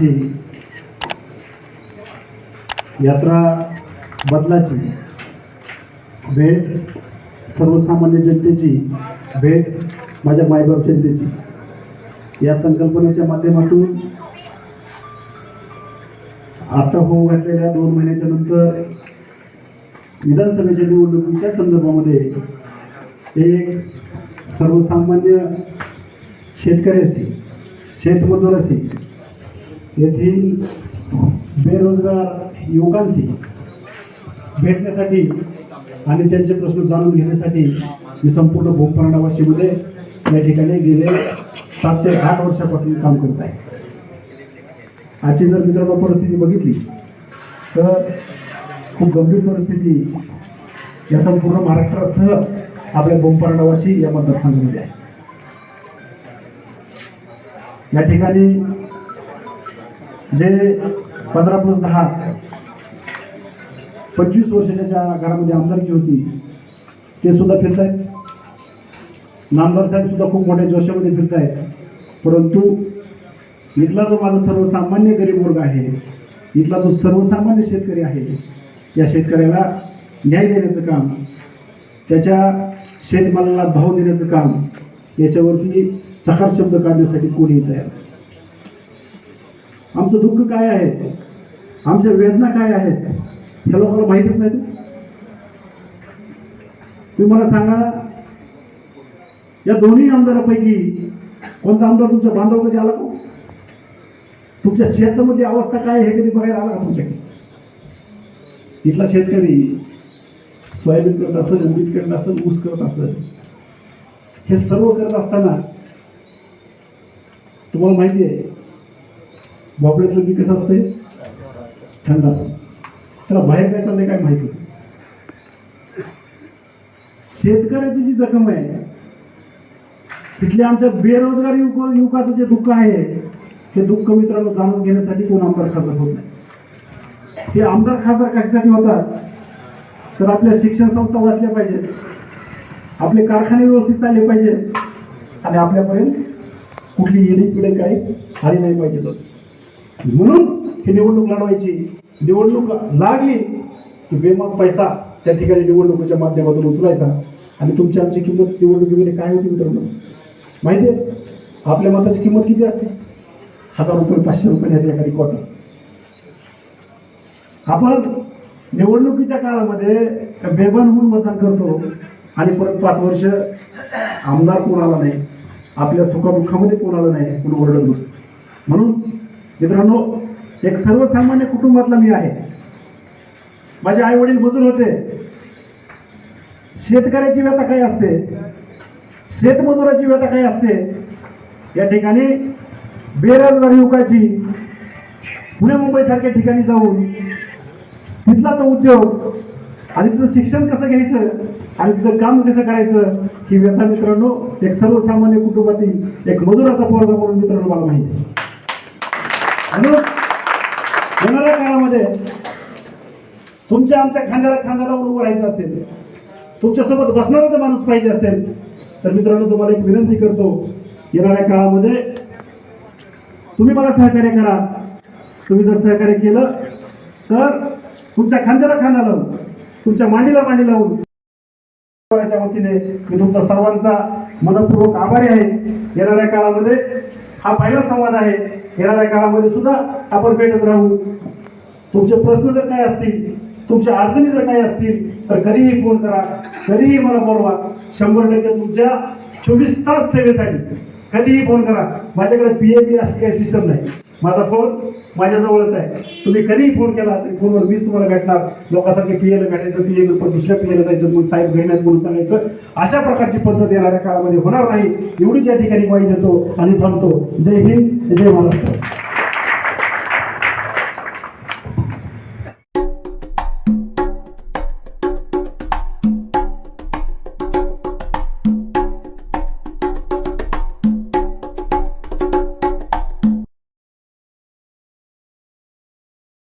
ची यात्रा बदलाची भेट सर्वसामान्य जनतेची भेट माझ्या मायबाप जनतेची. या संकल्पनेच्या माध्यमातून आता होऊ घातलेल्या दोन महिन्याच्या नंतर विधानसभेच्या निवडणुकीच्या संदर्भामध्ये एक सर्वसामान्य शेतकऱ्याशी शेतमजुराशी येथील बेरोजगार युवकांशी भेटण्यासाठी आणि त्यांचे प्रश्न जाणून घेण्यासाठी मी संपूर्ण भोगपराडावाशीमध्ये या ठिकाणी गेले. सात ते आठ वर्षापासून काम करत आहे. आजची जर मित्रांनो परिस्थिती बघितली तर खूप गंभीर परिस्थिती या संपूर्ण महाराष्ट्रासह आपल्या भोगपराडावाशी या मतदारसंघामध्ये आहे. या ठिकाणी जे पंधरा प्लस दहा पंचवीस वर्षाच्या ज्या घरामध्ये आमदारकी होती ते सुद्धा फिरत आहेत नामदार साहेब सुद्धा खूप मोठ्या जोशामध्ये फिरत आहेत परंतु इथला जो माझा सर्वसामान्य गरीब वर्ग आहे इथला जो सर्वसामान्य शेतकरी आहे या शेतकऱ्याला न्याय देण्याचं काम त्याच्या शेतमालाला भाव देण्याचं काम याच्यावरती चकार शब्द काढण्यासाठी कोणी तयार नाही. आमचं दुःख काय आहे? आमच्या वेदना काय आहेत? ह्या लोकांना माहितीच नाही तुम्ही मला सांगा या दोन्ही आमदारापैकी कोणता आमदार तुमच्या बांधव कधी आला का? तुमच्या शेतामध्ये अवस्था काय हे कधी बघायला आला का तुमच्याकडे? इथला शेतकरी सोयाबीन करत असेल उडीद करत असेल ऊस करत असेल हे सर्व करत असताना तुम्हाला माहिती आहे बॉबलेट पीक कसं असते थंड असतं. त्याला बाहेर काय चाललंय काय माहिती होतं? शेतकऱ्याची जी जखम आहे तिथल्या आमच्या बेरोजगार युवक युवकाचं जे दुःख आहे हे दुःख मित्रांनो जाणून घेण्यासाठी कोण आमदार खासदार होत नाही. हे आमदार खासदार कशासाठी होतात? तर आपल्या शिक्षण संस्था वाचल्या पाहिजेत. आपले कारखाने व्यवस्थित चालले पाहिजेत. आणि आपल्यापर्यंत कुठली येडी पिढी काही आली नाही पाहिजे म्हणून ही निवडणूक लढवायची. निवडणूक लागली की बेमाग पैसा त्या ठिकाणी निवडणुकीच्या माध्यमातून उचलायचा. आणि तुमची आमची किंमत निवडणुकीमध्ये काय होती मित्रांनो? माहिती आहे? आपल्या मताची किंमत किती असते? हजार रुपये पाचशे रुपये ह्याची एखादी कोटा आपण निवडणुकीच्या काळामध्ये बेभान होऊन मतदान करतो आणि परत पाच वर्ष आमदार कोण आला नाही? आपल्या सुखादुःखामध्ये कोण आला नाही? कोण ओरडत बसतो? म्हणून मित्रांनो एक सर्वसामान्य कुटुंबातला मी आहे. माझे आई वडील मजूर होते. शेतकऱ्याची व्यथा काय असते? शेतमजुराची व्यथा काय असते? या ठिकाणी बेरोजगार युवकाची पुणे मुंबईसारख्या ठिकाणी जाऊन तिथला तो उद्योग आणि तिथं शिक्षण कसं घ्यायचं आणि तिथं काम कसं करायचं ही व्यथा मित्रांनो एक सर्वसामान्य कुटुंबातील एक मजुराचा पोरगा म्हणून मित्रांनो मला माहिती आहे. म्हणून येणाऱ्या काळामध्ये तुमच्या आमच्या खांद्याला खांद्याला उभं राहायचं असेल तुमच्यासोबत बसणाराचा माणूस पाहिजे असेल तर मित्रांनो तुम्हाला एक विनंती करतो येणाऱ्या काळामध्ये तुम्ही मला सहकार्य करा. तुम्ही जर सहकार्य केलं तर तुमच्या खांद्याला खांदा लावून तुमच्या मांडीला मांडी लावून च्या वतीने मी तुमचा सर्वांचा मनपूर्वक आभारी आहे. येणाऱ्या काळामध्ये हा पहिला संवाद आहे. येणाऱ्या काळामध्ये सुद्धा आपण भेटत राहू. तुमचे प्रश्न जर काय असतील तुमच्या अडचणी जर काही असतील तर कधीही फोन करा कधीही मला बोलवा शंभर टक्के तुमच्या चोवीस तास सेवेसाठी कधीही फोन करा. माझ्याकडे पी ए बी अशी काही सिस्टम नाही. माझा फोन माझ्याजवळच आहे. तुम्ही कधीही फोन केला तरी फोनवर मीच तुम्हाला भेटणार. लोकांसारखे पीएला भेटायचं पी पण दुसऱ्या पी जायचं मग साहेब घेण्यात म्हणून सांगायचं. अशा प्रकारची पद्धत येणाऱ्या काळामध्ये होणार नाही. एवढीच या ठिकाणी ग्वाही देतो आणि थांबतो. जय हिंद जय महाराष्ट्र.